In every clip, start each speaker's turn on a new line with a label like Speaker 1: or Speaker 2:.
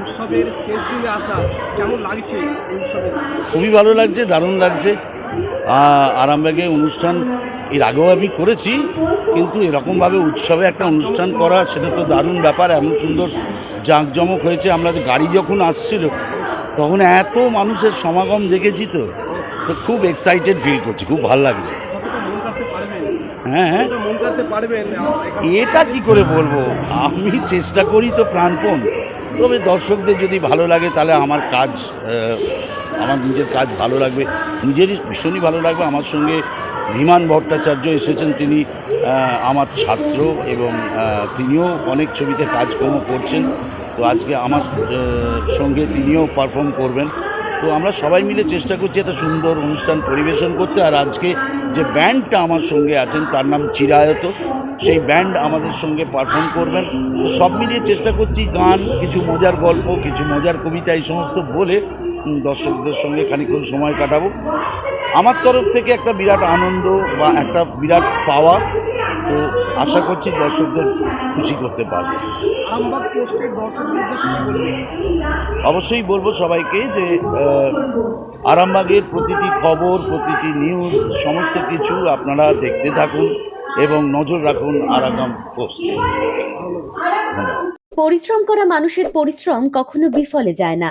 Speaker 1: উৎসবের শেষ আসা কেমন লাগছে
Speaker 2: খুবই ভালো লাগছে, দারুণ লাগছে। আরামবাগে অনুষ্ঠান, এর আগেও আমি করেছি, কিন্তু এরকমভাবে উৎসবে একটা অনুষ্ঠান করা, সেটা তো দারুণ ব্যাপার, এমন সুন্দর জাঁকজমক হয়েছে। আমরা গাড়ি যখন আসছিল, তখন এত মানুষের সমাগম দেখেছি তো তো খুব এক্সাইটেড ফিল করছি, খুব ভালো লাগছে। হ্যাঁ হ্যাঁ? এটা কি করে বলব? আমি চেষ্টা করি তো প্রাণপণ। তবে দর্শকদের যদি ভালো লাগে, তাহলে আমার কাজ আমার নিজের কাজ ভালো লাগবে। নিজেরই ভীষণই ভালো লাগবে। আমার সঙ্গে ধীমান ভট্টাচার্য এসেছেন। তিনি আমার ছাত্র এবং তিনিও অনেক ছবিতে কাজকর্ম করছেন। তো আজকে আমার সঙ্গে তিনিও পারফর্ম করবেন। তো আমরা সবাই মিলে চেষ্টা করছি একটা সুন্দর অনুষ্ঠান পরিবেশন করতে। আর আজকে যে ব্যান্ডটা আমার সঙ্গে আছেন, তার নাম চিরায়ত। সেই ব্যান্ড আমাদের সঙ্গে পারফর্ম করবেন। তো সব মিলিয়ে চেষ্টা করছি গান, কিছু মজার গল্প, কিছু মজার কবিতা, এই সমস্ত বলে দর্শকদের সঙ্গে খানিকক্ষণ সময় কাটাবো। আমার তরফ থেকে একটা বিরাট আনন্দ বা একটা বিরাট পাওয়া। তো আশা করছি দর্শকদের খুশি করতে পারব। অবশ্যই বলব সবাইকে যে আরামবাগের প্রতিটি খবর প্রতিটি নিউজ সমস্ত কিছু আপনারা দেখতে থাকুন এবং নজর রাখুন আরাগাম পোস্টে।
Speaker 3: পরিশ্রম করা মানুষের পরিশ্রম কখনো বিফলে যায় না।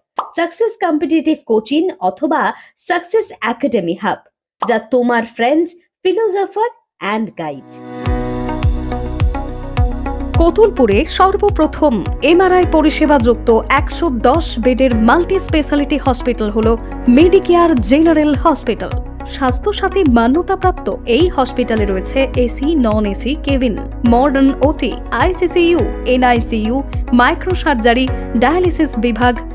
Speaker 3: সাকসেস কম্পিটিটিভ কোচিং অথবা সাকসেস একাডেমি হাব যা তোমার ফ্রেন্ডস ফিলোজফার অ্যান্ড গাইড
Speaker 4: কতুলপুরে সর্বপ্রথম এমআরআই পরিষেবা যুক্ত একশো দশ বেডের মাল্টি স্পেশালিটি হসপিটাল হল মেডিকেয়ার জেনারেল হসপিটাল স্বাস্থ্যসাথী মান্যতাপ্রাপ্ত এই হসপিটালে রয়েছে AC non AC cabin modern OT ICCU NICU micro surgery dialysis বিভাগ